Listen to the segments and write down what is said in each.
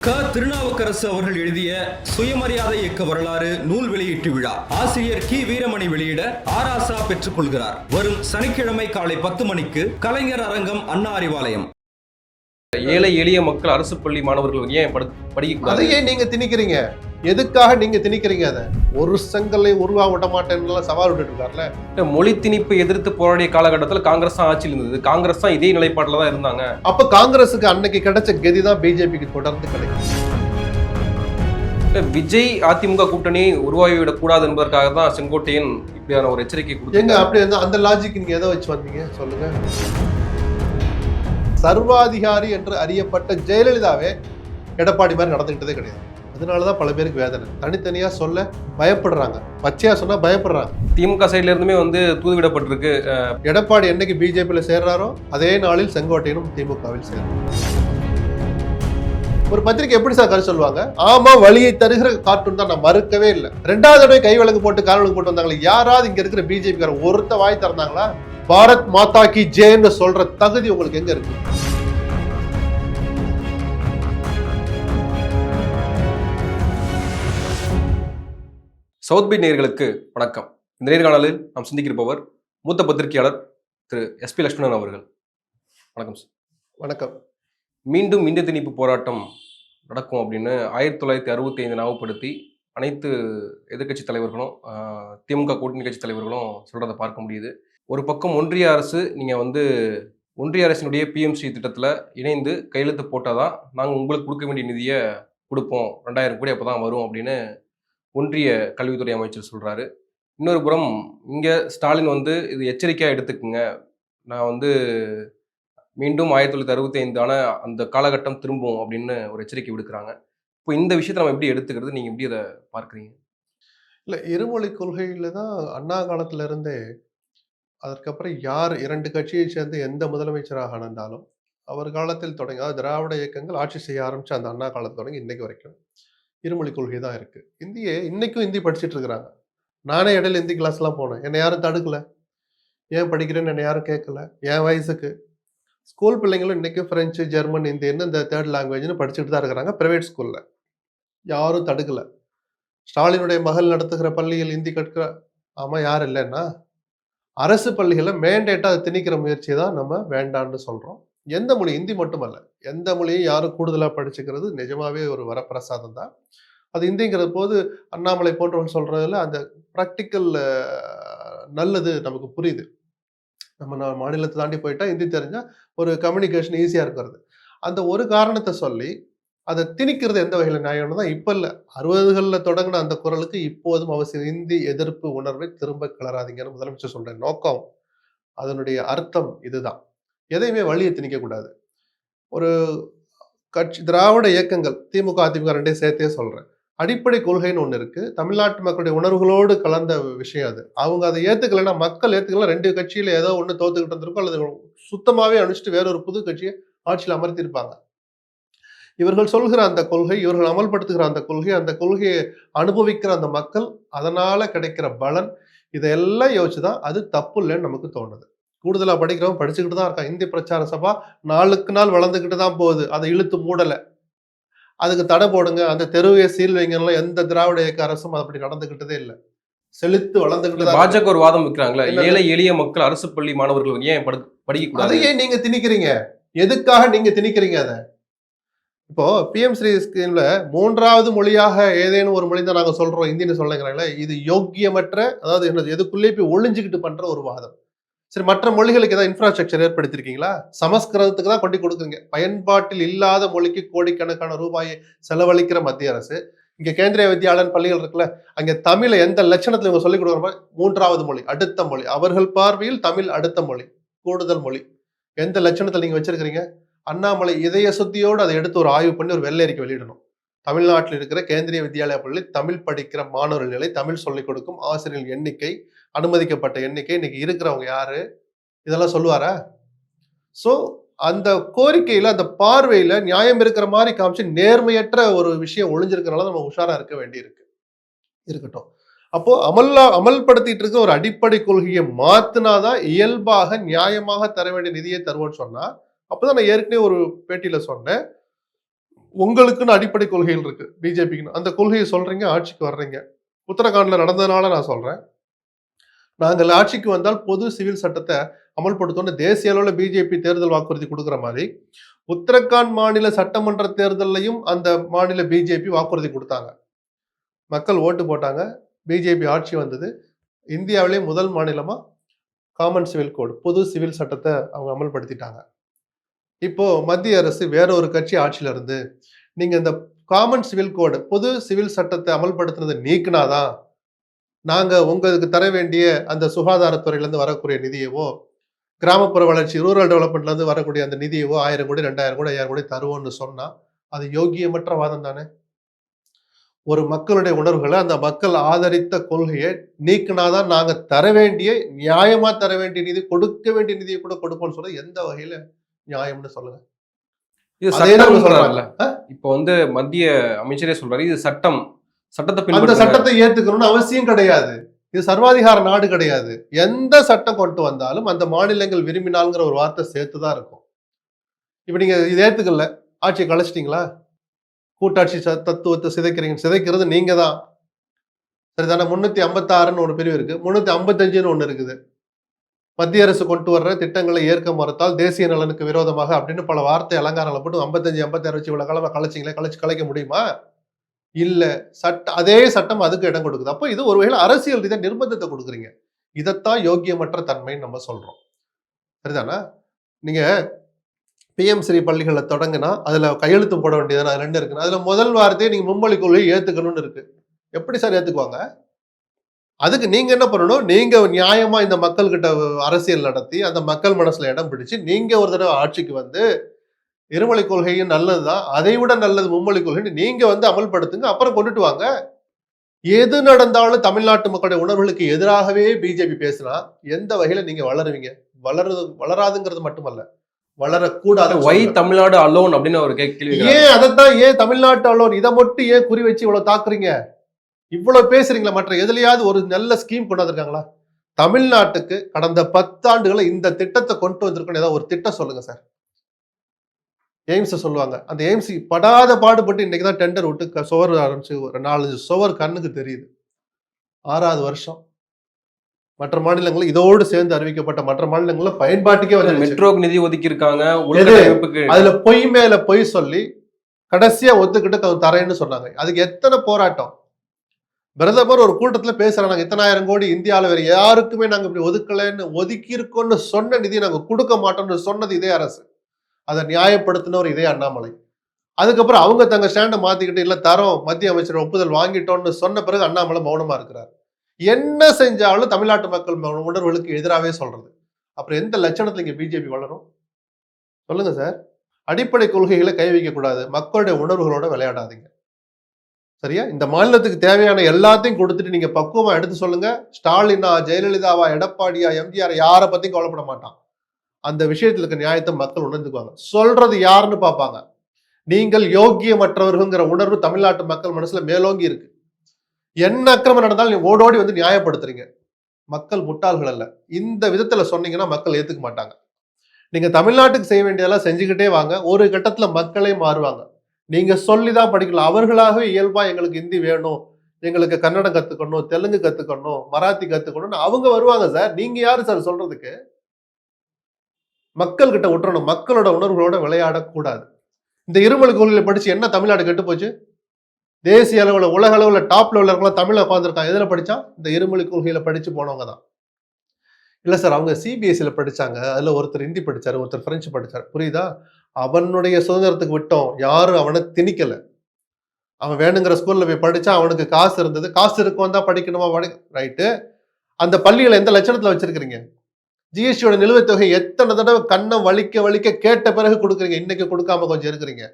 க. திருநாவுக்கரசு அவர்கள் எழுதிய சுயமரியாதை இயக்க வரலாறு நூல் வெளியீட்டு விழா. ஆசிரியர் கி. வீரமணி வெளியிட ஆராசா பெற்றுக் கொள்கிறார். வரும் சனிக்கிழமை காலை பத்து மணிக்கு கலைஞர் அரங்கம் அண்ணா அறிவாலயம். ஏழை எளிய மக்கள் அரசு பள்ளி மாணவர்கள் ஏன் படு படிக்கக்கூடாது அதையே நீங்க திணிக்கிறீங்க? எதுக்காக நீங்க திணிக்கிறீங்க அதை? ஒரு செங்கலை உருவா விட மாட்டேன்னு சவால் விட்டுட்டு இருக்காருல்ல மொழி திணிப்பை எதிர்த்து போராடிய காலகட்டத்தில் காங்கிரஸ் தான் ஆட்சியில் இருந்தது. காங்கிரஸ் தான் இதே நிலைப்பாட்டில் தான் இருந்தாங்க. அப்ப காங்கிரஸுக்கு அன்னைக்கு கிடைச்ச கதி தான் பிஜேபிக்கு தொடர்ந்து கிடைக்கும் விஜய் அதிமுக கூட்டணி உருவாகிவிடக் கூடாது என்பதற்காக தான் செங்கோட்டையன் இப்படியான ஒரு எச்சரிக்கை கொடுத்தாங்க அப்படி அந்த லாஜிக் நீங்க எதை வச்சு வந்தீங்க? சொல்லுங்க. சர்வாதிகாரி என்று அறியப்பட்ட ஜெயலலிதாவே எடப்பாடி மாதிரி நடந்துக்கிட்டதே கிடையாது. அதனாலதான் பல பேருக்கு வேதனை. தனித்தனியா சொல்ல பயப்படுறாங்க. பச்சையா சொன்னா பயப்படுறாங்க. திமுக சைட்ல இருந்துமே வந்து தூதுவிடப்பட்டிருக்கு எடப்பாடி என்னைக்கு பிஜேபியில் சேர்றாரோ அதே நாளில் செங்கோட்டையனும் திமுகவில் சேர்றாரு. ஒரு பத்திரிக்கை எப்படி சார் கரு சொல்லுவாங்க? ஆமா வழியை தருகிற கார்ட்டூன் தான் நான் மறுக்கவே இல்லை. ரெண்டாவது தடவை கை விலங்கு போட்டு கால் விலங்கு போட்டு வந்தாங்களே யாராவது இங்க இருக்கிற பிஜேபி ஒருத்த வாய் திறந்தாங்களா? பாரத் மாதா கி ஜெயன்னு சொல்ற தகுதி உங்களுக்கு எங்க இருக்கு? சவுத் பீட் நேயர்களுக்கு வணக்கம். இந்த நேர்காணலில் நாம் சிந்திக்கிருப்பவர் மூத்த பத்திரிகையாளர் திரு எஸ்பி லட்சுமணன் அவர்கள். வணக்கம் சார். வணக்கம். மீண்டும் இந்திய திணிப்பு போராட்டம் நடக்கும் அப்படின்னு ஆயிரத்தி தொள்ளாயிரத்தி அறுபத்தி ஐந்து ஞாபகப்படுத்தி அனைத்து எதிர்க்கட்சி தலைவர்களும் திமுக கூட்டணி கட்சி தலைவர்களும் சொல்றதை பார்க்க முடியுது. ஒரு பக்கம் ஒன்றிய அரசு நீங்கள் வந்து ஒன்றிய அரசினுடைய பிஎம்சி திட்டத்தில் இணைந்து கையெழுத்து போட்டால் தான் நாங்கள் உங்களுக்கு கொடுக்க வேண்டிய நிதியை கொடுப்போம். ரெண்டாயிரம் கோடி அப்போ தான் வரும் அப்படின்னு ஒன்றிய கல்வித்துறை அமைச்சர் சொல்கிறாரு இன்னொரு புறம் இங்கே ஸ்டாலின் வந்து இது எச்சரிக்கையாக எடுத்துக்குங்க. நான் வந்து மீண்டும் ஆயிரத்தி தொள்ளாயிரத்தி அறுபத்தி ஐந்தான அந்த காலகட்டம் திரும்பும் அப்படின்னு ஒரு எச்சரிக்கை விடுக்கிறாங்க. இப்போ இந்த விஷயத்தை நம்ம எப்படி எடுத்துக்கிறது? நீங்கள் எப்படி அதை பார்க்குறீங்க? இல்லை இருமொழி கொள்கையில் தான் அண்ணா காலத்துல இருந்தே அதற்கப்புறம் யார் இரண்டு கட்சியை சேர்ந்து எந்த முதலமைச்சராக அணந்தாலும் அவர் காலத்தில் தொடங்கி அதாவது திராவிட இயக்கங்கள் ஆட்சி செய்ய ஆரம்பிச்ச அந்த அண்ணா காலத்து தொடங்கி இன்றைக்கு வரைக்கும். இருமொழி கொள்கை தான் இருக்கு. இந்தியை இன்னைக்கும் ஹிந்தி படிச்சுட்டு இருக்கிறாங்க. நானே இடையில ஹிந்தி கிளாஸ்லாம் போனேன். என்னை யாரும் தடுக்கல. ஏன் படிக்கிறேன்னு என்னை யாரும் கேட்கல. என் வயசுக்கு. ஸ்கூல் பிள்ளைங்களும் இன்னைக்கு ஃப்ரெஞ்சு ஜெர்மன் ஹிந்தின்னு இந்த தேர்ட் லாங்குவேஜ்னு படிச்சுட்டு தான் இருக்கிறாங்க ப்ரைவேட் ஸ்கூல்ல யாரும் தடுக்கல. ஸ்டாலினுடைய மகள் நடத்துகிற பள்ளியில் ஹிந்தி கற்கிற ஆமாம் யார் இல்லைன்னா? அரசு பள்ளிகளை மேண்டேட்டாக அதை திணிக்கிற முயற்சி தான் நம்ம வேண்டான்னு சொல்கிறோம் எந்த மொழி? ஹிந்தி மட்டுமல்ல. எந்த மொழியும் யாரும் கூடுதலாக படிச்சுக்கிறது நிஜமாவே ஒரு வரப்பிரசாதம் தான். அது ஹிந்திங்கிற போது அண்ணாமலை போன்றவங்க சொல்றதுல அந்த ப்ராக்டிக்கல் நல்லது நமக்கு புரியுது. நம்ம நான் மாநிலத்தை தாண்டி போயிட்டா ஹிந்தி தெரிஞ்சா ஒரு கம்யூனிகேஷன் ஈஸியா இருக்கிறது. அந்த ஒரு காரணத்தை சொல்லி அதை திணிக்கிறது எந்த வகையில் நியாயம்னு தான் இப்போ இல்லை. அறுபதுகளில் தொடங்கின அந்த குரலுக்கு இப்போதும் அவசியம் இந்தி எதிர்ப்பு உணர்வை திரும்ப கிளறாதீங்கன்னு முதலமைச்சர் சொல்கிற நோக்கம். அதனுடைய அர்த்தம் இதுதான். எதையுமே வழியை திணிக்கக்கூடாது ஒரு கட்சி திராவிட இயக்கங்கள் திமுக அதிமுக ரெண்டையும் சேர்த்தே சொல்கிறேன் அடிப்படை கொள்கைன்னு ஒன்று இருக்குது தமிழ்நாட்டு மக்களுடைய உணர்வுகளோடு கலந்த விஷயம் அது. அவங்க அதை ஏற்றுக்கலைன்னா மக்கள் ஏற்றுக்கலாம் ரெண்டு கட்சியில் ஏதோ ஒன்று தோத்துக்கிட்டு இருந்திருக்கும் அல்லது சுத்தமாகவே அனுப்பிச்சிட்டு வேற ஒரு புது கட்சியை ஆட்சியில் அமர்த்தியிருப்பாங்க. இவர்கள் சொல்கிற அந்த கொள்கை இவர்கள் அமல்படுத்துகிற அந்த கொள்கை அந்த கொள்கையை அனுபவிக்கிற அந்த மக்கள் அதனால் கிடைக்கிற பலன் இதையெல்லாம் யோசிச்சுதான் அது தப்பு இல்லைன்னு நமக்கு தோணுது. கூடுதலா படிக்கிறவன் படிச்சுக்கிட்டு தான் இருக்கான். இந்திய பிரச்சார சபா நாளுக்கு நாள் வளர்ந்துக்கிட்டு தான் போகுது. அதை இழுத்து மூடல. அதுக்கு தடை போடுங்க. அந்த தெருவை சீல் வைங்கலாம் எந்த திராவிட இயக்க அரசும் அப்படி நடந்துகிட்டதே இல்லை. தான் இருக்கு. பாஜக ஒரு வாதம் வைக்கிறாங்களே? ஏழை எளிய மக்கள் அரசு பள்ளி மாணவர்கள் ஏன் படு படிக்கக்கூடாது அதையே நீங்க திணிக்கிறீங்க. எதுக்காக நீங்க திணிக்கிறீங்க அதை? இப்போ பிஎம் ஸ்ரீ ஸ்கீம்ல மூன்றாவது மொழியாக ஏதேனும் ஒரு மொழி தான் நாங்க சொல்றோம். இந்தின்னு சொல்லுங்கிறாங்களே. இது யோக்கியமற்ற அதாவது என்னது எதுக்குள்ளே போய் ஒளிஞ்சுக்கிட்டு பண்ற ஒரு வாதம். சரி மற்ற மொழிகளுக்கு ஏதாவது இன்ஃப்ராஸ்ட்ரக்சர் ஏற்படுத்திருக்கீங்களா சமஸ்கிருதத்துக்கு தான் கொண்டு கொடுக்குறீங்க. பயன்பாட்டில் இல்லாத மொழிக்கு கோடிக்கணக்கான ரூபாயை செலவழிக்கிற மத்திய அரசு. இங்கே கேந்திரிய வித்யாலயன் பள்ளிகள் இருக்குல்ல அங்கே தமிழை எந்த லட்சணத்தில் இவங்க சொல்லிக் கொடுக்குற மூன்றாவது மொழி அடுத்த மொழி. அவர்கள் பார்வையில் தமிழ் அடுத்த மொழி கூடுதல் மொழி. எந்த லட்சணத்தில் நீங்கள் வச்சிருக்கிறீங்க? அண்ணாமலை இதய சுத்தியோடு அதை எடுத்து ஒரு ஆய்வு பண்ணி ஒரு வெள்ளை அறிக்கை வெளியிடணும். தமிழ்நாட்டில் இருக்கிற கேந்திரிய வித்யாலய பள்ளி தமிழ் படிக்கிற மாணவர்கள் நிலை தமிழ் சொல்லிக் கொடுக்கும் ஆசிரியர்கள் எண்ணிக்கை அனுமதிக்கப்பட்ட எண்ணிக்கை இன்னைக்கு இருக்கிறவங்க யாரு? இதெல்லாம் சொல்லுவாரா? ஸோ அந்த கோரிக்கையில அந்த பார்வையில நியாயம் இருக்கிற மாதிரி காமிச்சு நேர்மையற்ற ஒரு விஷயம் ஒளிஞ்சிருக்கிறனால நம்ம உஷாரா இருக்க வேண்டியிருக்கு. இருக்கட்டும். அப்போ அமல்லா அமல்படுத்திட்டு இருக்க ஒரு அடிப்படை கொள்கையை மாத்தினாதான் இயல்பாக நியாயமாக தர வேண்டிய நிதியை தருவோம்னு சொன்னா அப்பதான் நான் ஏற்கனவே ஒரு பேட்டியில சொன்னேன். உங்களுக்குன்னு அடிப்படை கொள்கைகள் இருக்கு பிஜேபிக்குன்னு. அந்த கொள்கையை சொல்றீங்க ஆட்சிக்கு வர்றீங்க. உத்தரகாண்டில் நடந்ததுனால நான் சொல்றேன். நாங்கள் ஆட்சிக்கு வந்தால் பொது சிவில் சட்டத்தை அமல்படுத்தணும்னு தேசிய அளவில் பிஜேபி தேர்தல் வாக்குறுதி கொடுக்குற மாதிரி உத்தரகாண்ட் மாநில சட்டமன்ற தேர்தலையும் அந்த மாநில பிஜேபி வாக்குறுதி கொடுத்தாங்க. மக்கள் ஓட்டு போட்டாங்க பிஜேபி ஆட்சி வந்தது. இந்தியாவிலே முதல் மாநிலமா காமன் சிவில் கோடு பொது சிவில் சட்டத்தை அவங்க அமல்படுத்திட்டாங்க. இப்போ மத்திய அரசு வேற ஒரு கட்சி ஆட்சியில இருந்து நீங்க இந்த காமன் சிவில் கோடு பொது சிவில் சட்டத்தை அமல்படுத்தினதை நீக்கினாதான் நாங்க உங்களுக்கு தர வேண்டிய அந்த சுகாதாரத்துறையிலேருந்து வரக்கூடிய நிதியவோ கிராமப்புற வளர்ச்சி ரூரல் டெவலப்மெண்ட்லேருந்து வரக்கூடிய அந்த நிதியவோ ஆயிரம் கோடி ரெண்டாயிரம் கோடி ஐயாயிரம் கோடி தருவோம்னு சொன்னால் அது யோகியமற்ற வாதம் தானே? ஒரு மக்களுடைய உணர்வுகளை அந்த மக்கள் ஆதரித்த கொள்கையை நீக்கினாதான் நாங்கள் தர வேண்டிய நியாயமாக தர வேண்டிய நிதி கொடுக்க வேண்டிய நிதியை கூட கொடுப்போம்னு சொல்ல எந்த வகையில் நியாயம்னு சொல்லுங்க. இது தான் சட்டம் சொல்றாங்க. இப்போ வந்து மத்திய அமைச்சரே சொல்றாரு இது சட்டம். சட்டத்தை அந்த சட்டத்தை ஏத்துக்கணும்னு அவசியம் கிடையாது. இது சர்வாதிகார நாடு கிடையாது. எந்த சட்டம் கொண்டு வந்தாலும் அந்த மாநிலங்கள் விரும்பினாலுங்கிற ஒரு வார்த்தை சேர்த்துதான் இருக்கும். இப்ப நீங்க இது ஏத்துக்கல. ஆட்சியை கலைச்சிட்டீங்களா? கூட்டாட்சி தத்துவத்தை சிதைக்கிறீங்க. சிதைக்கிறது நீங்க தான் சரிதானே? முன்னூத்தி ஐம்பத்தாறுன்னு ஒரு பிரிவு இருக்கு. முன்னூத்தி ஐம்பத்தஞ்சுன்னு ஒண்ணு இருக்குது. மத்திய அரசு கொண்டு வர்ற திட்டங்களை ஏற்க மறுத்தால் தேசிய நலனுக்கு விரோதமாக அப்படின்னு பல வார்த்தை அலங்காரங்களை போட்டு ஐம்பத்தஞ்சு ஐம்பத்தாறு வச்சு இவ்வளவு காலமாக கலைச்சிங்களே கலைச்சு கலைக்க முடியுமா? இல்ல. சட்ட அதே சட்டம் அதுக்கு இடம் கொடுக்குது. அப்போ இது ஒருவேளை அரசியல் ரீதியாக நிர்பந்தத்தை கொடுக்குறீங்க. இதைத்தான் யோக்கியமற்ற தன்மைன்னு நம்ம சொல்றோம். சரிதானா? நீங்க பிஎம் ஸ்ரீ பள்ளிகளை தொடங்கினா அதுல கையெழுத்து போட வேண்டியது ரெண்டு இருக்குன்னா. அதுல முதல் வார்த்தையை நீங்க மும்மொழி கொள்கையை ஏத்துக்கணும்னு இருக்கு. எப்படி சார் ஏத்துக்குவாங்க? அதுக்கு நீங்க என்ன பண்ணணும்? நீங்க நியாயமா இந்த மக்கள் கிட்ட அரசியல் நடத்தி அந்த மக்கள் மனசுல இடம் பிடிச்சு நீங்க ஒரு தடவை ஆட்சிக்கு வந்து இருமொழி கொள்கையும் நல்லதுதான் அதை விட நல்லது மும்மொழி கொள்கை நீங்க வந்து அமல்படுத்துங்க அப்புறம் கொண்டுட்டு வாங்க. எது நடந்தாலும் தமிழ்நாட்டு மக்களுடைய உணர்வுகளுக்கு எதிராகவே பிஜேபி பேசினா எந்த வகையில நீங்க வளருவீங்க? வளருது வளராதுங்கிறது மட்டுமல்ல வளரக்கூடாது ஒய் தமிழ்நாடு அலோன் அப்படின்னு ஒரு கேள்வி. ஏன் அதைத்தான் ஏன் தமிழ்நாட்டு அலோன் இதை மட்டும் ஏன் குறி வச்சு இவ்வளவு தாக்குறீங்க? இவ்வளவு பேசுறீங்களா மற்ற எதுலயாவது ஒரு நல்ல ஸ்கீம் கொண்டு வந்திருக்காங்களா? தமிழ்நாட்டுக்கு கடந்த பத்தாண்டுகளை இந்த திட்டத்தை கொண்டு வந்திருக்கணும் ஏதாவது ஒரு திட்டம் சொல்லுங்க சார். எய்ம்ஸ் சொல்லுவாங்க. அந்த எய்ம்ஸ் படாத பாடுபட்டு இன்னைக்கு தான் டெண்டர் விட்டு சுவர் ஆரம்பிச்சு ஒரு நாலஞ்சு சுவர் கண்ணுக்கு தெரியுது. ஆறாவது வருஷம். மற்ற மாநிலங்கள் இதோடு சேர்ந்து அறிவிக்கப்பட்ட மற்ற மாநிலங்கள்ல பயன்பாட்டுக்கே வந்து மெட்ரோக்கு நிதி ஒதுக்கி இருக்காங்க அதுல பொய் மேல பொய் சொல்லி கடைசியா ஒத்துக்கிட்டு தரேன்னு சொன்னாங்க. அதுக்கு எத்தனை போராட்டம்? பிரதமர் ஒரு கூட்டத்தில் கூட்டத்துல நாங்கள் இத்தனாயிரம் கோடி இந்தியாவில் வேறு யாருக்குமே நாங்கள் இப்படி ஒதுக்கலைன்னு ஒதுக்கியிருக்கோன்னு சொன்ன நிதி நாங்கள் கொடுக்க மாட்டோம்னு சொன்னது இதே அரசு. அதை நியாயப்படுத்தினவர் இதே அண்ணாமலை. அதுக்கப்புறம் அவங்க தங்க ஸ்டாண்டை மாற்றிக்கிட்டு இல்லை தரோம் மத்திய அமைச்சர் ஒப்புதல் வாங்கிட்டோம்னு சொன்ன பிறகு அண்ணாமலை மௌனமாக இருக்கிறார். என்ன செஞ்சாலும் தமிழ்நாட்டு மக்கள் உணர்வுகளுக்கு எதிராகவே சொல்கிறது அப்புறம் எந்த லட்சணத்தில் இங்கே பிஜேபி வளரும்? சொல்லுங்கள் சார். அடிப்படை கொள்கைகளை கை வைக்கக்கூடாது. மக்களுடைய உணர்வுகளோட விளையாடாதீங்க. சரியா? இந்த மாநிலத்துக்கு தேவையான எல்லாத்தையும் கொடுத்துட்டு நீங்க பக்குவமா எடுத்து சொல்லுங்க. ஸ்டாலினா ஜெயலலிதாவா எடப்பாடியா எம்ஜிஆர் யாரை பத்தியும் கவலைப்பட மாட்டான். அந்த விஷயத்துல இருக்க நியாயத்தை மக்கள் உணர்ந்துக்குவாங்க. சொல்றது யாருன்னு பார்ப்பாங்க. நீங்கள் யோக்கியமற்றவர்கள்ங்கிற உணர்வு தமிழ்நாட்டு மக்கள் மனசுல மேலோங்கி இருக்கு. என்ன அக்கிரமம் நடந்தாலும் நீங்க ஓடோடி வந்து நியாயப்படுத்துறீங்க. மக்கள் முட்டாள்கள் அல்ல. இந்த விதத்துல சொன்னீங்கன்னா மக்கள் ஏத்துக்க மாட்டாங்க. நீங்க தமிழ்நாட்டுக்கு செய்ய வேண்டியதெல்லாம் செஞ்சுக்கிட்டே வாங்க. ஒரு கட்டத்துல மக்களே மாறுவாங்க. நீங்க சொல்லி தான் படிக்கலாம் அவர்களாகவே இயல்பா எங்களுக்கு ஹிந்தி வேணும் எங்களுக்கு கன்னடம் கத்துக்கணும் தெலுங்கு கத்துக்கணும் மராத்தி கத்துக்கணும்னு அவங்க வருவாங்க சார் நீங்க யாரு சார் சொல்றதுக்கு மக்கள் கிட்ட விட்டுறணும் மக்களோட உணர்வுகளோட விளையாடக்கூடாது இந்த இருமொழி கொள்கையில படிச்சு என்ன தமிழ்நாடு கெட்டு போச்சு தேசிய அளவில் உலக அளவில் டாப் லெவலில் இருக்கலாம் உட்காந்துருக்காங்க எதில் படிச்சா இந்த இருமொழி கொள்கையில படிச்சு போனவங்க தான் இல்லை சார் அவங்க சிபிஎஸ்சியில் படிச்சாங்க அதில் ஒருத்தர் ஹிந்தி படிச்சார் ஒருத்தர் ஃப்ரெஞ்சு படிச்சார் புரியுதா அவனுடைய சுதந்திரத்துக்கு விட்டோம். யாரும் அவனை திணிக்கல. அவன் வேணுங்கிற ஸ்கூல்ல போய் படிச்சா அவனுக்கு காசு இருந்தது. காசு இருக்கும் தான் படிக்கணுமா? படி ரைட்டு அந்த பள்ளிகளை எந்த லட்சணத்துல வச்சிருக்கிறீங்க? ஜிஎஸ்டியோட நிலுவைத் தொகை எத்தனை தடவை கண்ணை வலிக்க வலிக்க கேட்ட பிறகு கொடுக்குறீங்க? இன்னைக்கு கொடுக்காம கொஞ்சம் இருக்கிறீங்க.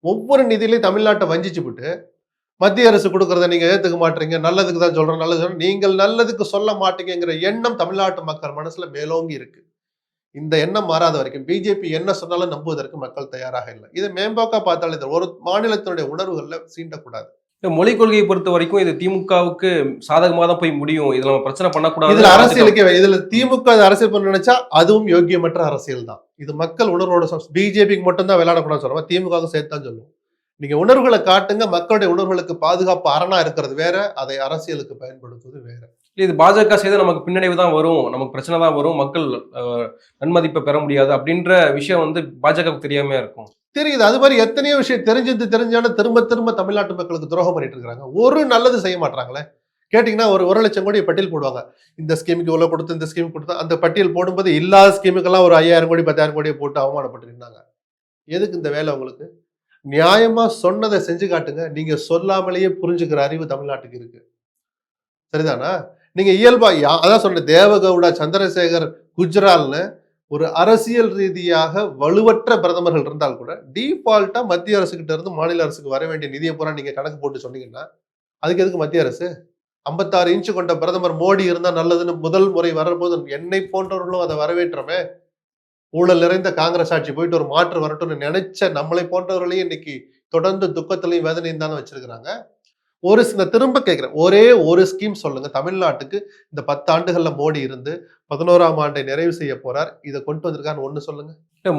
ஒவ்வொரு நிதியிலையும் தமிழ்நாட்டை வஞ்சிச்சு விட்டு மத்திய அரசு கொடுக்கறத நீங்க ஏத்துக்க மாட்டீங்க. நல்லதுக்கு தான் சொல்கிறேன் நல்லது சொல்கிறேன் நீங்கள் நல்லதுக்கு சொல்ல மாட்டீங்கிற எண்ணம் தமிழ்நாட்டு மக்கள் மனசுல மேலோங்கி இருக்கு. இந்த எண்ணம் மாறாத வரைக்கும் பிஜேபி என்ன சொன்னாலும் நம்புவதற்கு மக்கள் தயாராக இல்லை. இதை மேம்போக்கா பார்த்தாலே தெரியும். ஒரு மாநிலத்தினுடைய உணர்வுகள்ல சீண்டக்கூடாது. இந்த மொழிக் கொள்கையை பொறுத்த வரைக்கும் இது திமுகவுக்கு சாதகமாக தான் போய் முடியும். இதுல நம்ம பிரச்சனை பண்ணக்கூடாது. இதுல அரசியலுக்கே இதுல திமுக அரசியல் பண்ண நினைச்சா அதுவும் யோக்கியமற்ற அரசியல் தான். இது மக்கள் உணர்வோட பிஜேபிக்கு மட்டும் தான் விளையாடக்கூடாது சொல்லுவோம் திமுக சேர்த்து தான் சொல்லுவோம். நீங்க உணர்வுகளை காட்டுங்க. மக்களுடைய உணர்வுகளுக்கு பாதுகாப்பு அரணா இருக்கிறது வேற. அதை அரசியலுக்கு பயன்படுத்துவது வேற. இல்லை இது பாஜக செய்தால் நமக்கு பின்னடைவு தான் வரும் நமக்கு பிரச்சனை தான் வரும் மக்கள் நன்மதிப்பை பெற முடியாது அப்படின்ற விஷயம் வந்து பாஜகவுக்கு தெரியாம இருக்கும். தெரியுது. அது மாதிரி எத்தனையோ விஷயம் தெரிஞ்சது தெரிஞ்சாலும் திரும்ப திரும்ப தமிழ்நாட்டு மக்களுக்கு துரோகம் பண்ணிட்டு இருக்காங்க. ஒரு நல்லது செய்ய மாட்டாங்களே கேட்டிங்கன்னா ஒரு ஒரு லட்சம் கோடி பட்டியல் போடுவாங்க. இந்த ஸ்கீமுக்கு இவ்வளோ கொடுத்து இந்த ஸ்கீம் கொடுத்து அந்த பட்டியல் போடும்போது இல்லாத ஸ்கீமுக்கெல்லாம் ஒரு ஐயாயிரம் கோடி பத்தாயிரம் கோடியை போட்டு அவமானப்பட்டுருந்தாங்க எதுக்கு இந்த வேலை உங்களுக்கு? நியாயமாக சொன்னதை செஞ்சு காட்டுங்க. நீங்கள் சொல்லாமலேயே புரிஞ்சுக்கிற அறிவு தமிழ்நாட்டுக்கு இருக்கு. சரிதானா? நீங்கள் இயல்பா யா- அதான் சொன்னேன் தேவகவுடா சந்திரசேகர் குஜ்ரால்னு ஒரு அரசியல் ரீதியாக வலுவற்ற பிரதமர்கள் இருந்தால் கூட டிஃபால்ட்டா மத்திய அரசுகிட்ட இருந்து மாநில அரசுக்கு வர வேண்டிய நிதியை பூரா நீங்க கணக்கு போட்டு சொன்னீங்கன்னா அதுக்கு எதுக்கு மத்திய அரசு? ஐம்பத்தாறு இன்ச்சு கொண்ட பிரதமர் மோடி இருந்தா நல்லதுன்னு முதல் முறை வரும்போது என்னை போன்றவர்களும் அதை வரவேற்றமே. ஊழல் நிறைந்த காங்கிரஸ் ஆட்சி போயிட்டு ஒரு மாற்று வரட்டும்னு நினைச்ச நம்மளை போன்றவர்களையும் இன்னைக்கு தொடர்ந்து துக்கத்திலையும் வேதனையும் தானே வச்சிருக்கிறாங்க. ஒரு சில திரும்ப கேட்கிறேன் ஒரே ஒரு ஸ்கீம் சொல்லுங்க. தமிழ்நாட்டுக்கு இந்த பத்து ஆண்டுகள்ல மோடி இருந்து பதினோராம் ஆண்டை நிறைவு செய்ய போறார். இதை கொண்டு வந்திருக்கான்னு ஒண்ணு சொல்லுங்க.